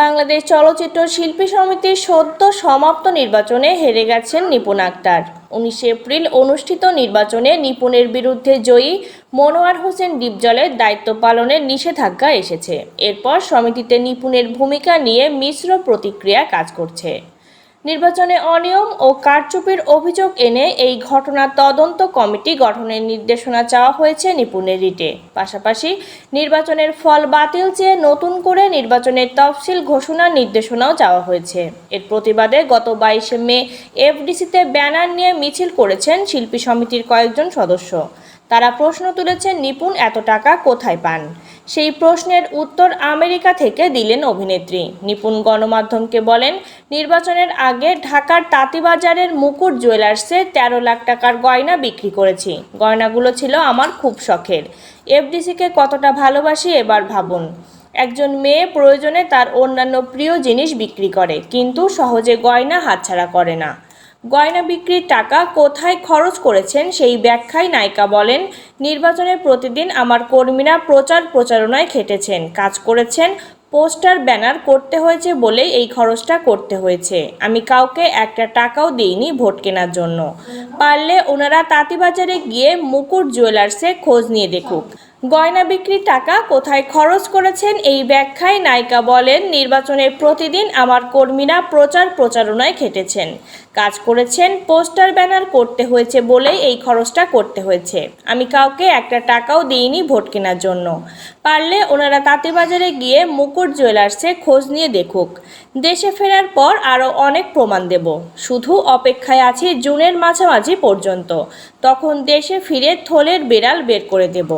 বাংলাদেশ চলচ্চিত্র শিল্পী সমিতির সদ্য সমাপ্ত নির্বাচনে হেরে গেছেন নিপুণ আক্তার। উনিশে এপ্রিল অনুষ্ঠিত নির্বাচনে নিপুণের বিরুদ্ধে জয়ী মনোয়ার হোসেন ডিপজলের দায়িত্ব পালনের নিষেধাজ্ঞা এসেছে। এরপর সমিতিতে নিপুণের ভূমিকা নিয়ে মিশ্র প্রতিক্রিয়া কাজ করছে। নির্বাচনে অনিয়ম ও কারচুপির অভিযোগ এনে এই ঘটনার তদন্ত কমিটি গঠনের নির্দেশনা চাওয়া হয়েছে নিপুণের রিটে। পাশাপাশি নির্বাচনের ফল বাতিল চেয়ে নতুন করে নির্বাচনের তফসিল ঘোষণার নির্দেশনাও চাওয়া হয়েছে। এর প্রতিবাদে গত বাইশে মে এফডিসিতে ব্যানার নিয়ে মিছিল করেছেন শিল্পী সমিতির কয়েকজন সদস্য। তারা প্রশ্ন তুলেছেন, নিপুণ, এত টাকা কোথায় পান? সেই প্রশ্নের উত্তর আমেরিকা থেকে দিলেন অভিনেত্রী। নিপুণ গণমাধ্যমকে বলেন, নির্বাচনের আগে ঢাকার তাঁতিবাজারের মুকুট জুয়েলার্সে তেরো লাখ টাকার গয়না বিক্রি করেছি। গয়নাগুলো ছিল আমার খুব শখের। এফডিসিকে কতটা ভালোবাসি এবার ভাবুন। একজন মেয়ে প্রয়োজনে তার অন্যান্য প্রিয় জিনিস বিক্রি করে, কিন্তু সহজে গয়না হাতছাড়া করে না। গয়না বিক্রির টাকা কোথায় খরচ করেছেন সেই ব্যাখ্যায় নায়িকা বলেন নির্বাচনে প্রতিদিন আমার কর্মীরা প্রচার প্রচারণায় খেটেছেন, কাজ করেছেন, পোস্টার, ব্যানার করতে হয়েছে বলেই এই খরচটা করতে হয়েছে। আমি কাউকে একটা টাকাও দিইনি ভোট কেনার জন্য। পারলে ওনারা তাঁতিবাজারে গিয়ে মুকুট জুয়েলার্সে খোঁজ নিয়ে দেখুক। গয়না বিক্রির টাকা কোথায় খরচ করেছেন এই ব্যাখ্যায় নায়িকা বলেন, নির্বাচনের প্রতিদিন আমার কর্মীরা প্রচার প্রচারণায় খেটেছেন। কাজ করেছেন, পোস্টার ব্যানার করতে হয়েছে বলেই এই খরচটা করতে হয়েছে। আমি কাউকে একটা টাকাও দিইনি ভোট কেনার জন্য। পারলে ওনারা তাঁতিবাজারে গিয়ে মুকুট জুয়েলার্সে খোঁজ নিয়ে দেখুক। দেশে ফেরার পর আরও অনেক প্রমাণ দেব। শুধু অপেক্ষায় আছি জুনের মাঝামাঝি পর্যন্ত। তখন দেশে ফিরে থলের বেড়াল বের করে দেব।